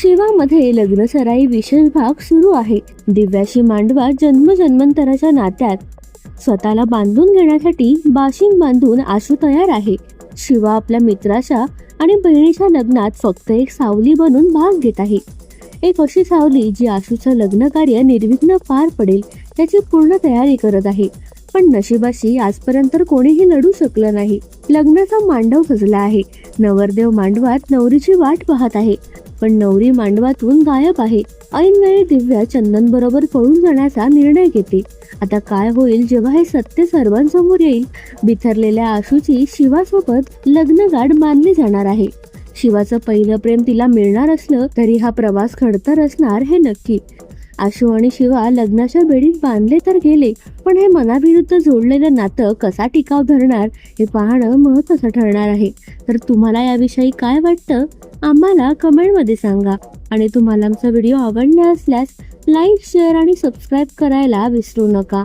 शिवामध्ये लग्नसराई विशेष भाग सुरू आहे. दिव्याशी मांडवा जन्मजन्मांतराच्या नात्यात. स्वतःला बांधून घेण्यासाठी बाशिंग बांधून आशू तयार आहे. शिवा आपल्या मित्राच्या आणि बहिणीच्या लग्नात फक्त एक सावली बनून भाग घेत आहे. एक अशी सावली जी आशूचं लग्न कार्य निर्विघ्न पार पडेल त्याची पूर्ण तयारी करत आहे. पण नशिबाशी आजपर्यंत कोणीही लढू शकलं नाही. लग्नाचा मांडव सजला आहे. नवरदेव मांडवात नवरीची वाट पाहत आहे. पण नवरी मांडवातून गायब आहे. ऐनवेळी दिव्या चंदन बरोबर पळून जाण्याचा निर्णय घेते. आता काय होईल जेव्हा हे सत्य सर्वांसमोर येईल? बिथरलेल्या आशूची शिवासोबत लग्नगाठ बांधली जाणार आहे. शिवाचं पहिलं प्रेम तिला मिळणार असलं तरी हा प्रवास खडतर असणार हे नक्की. आशू आणि शिवा लग्नाच्या बेडीत बांधले तर गेले पण हे मनाविरुद्ध जोडलेलं नातं कसा टिकाव धरणार हे पाहणं महत्वाचं ठरणार आहे. तर तुम्हाला याविषयी काय वाटतं? आम्हाला कमेंटमध्ये सांगा. आणि तुम्हाला आमचा व्हिडिओ आवडला असल्यास लाईक शेअर आणि सबस्क्राईब करायला विसरू नका.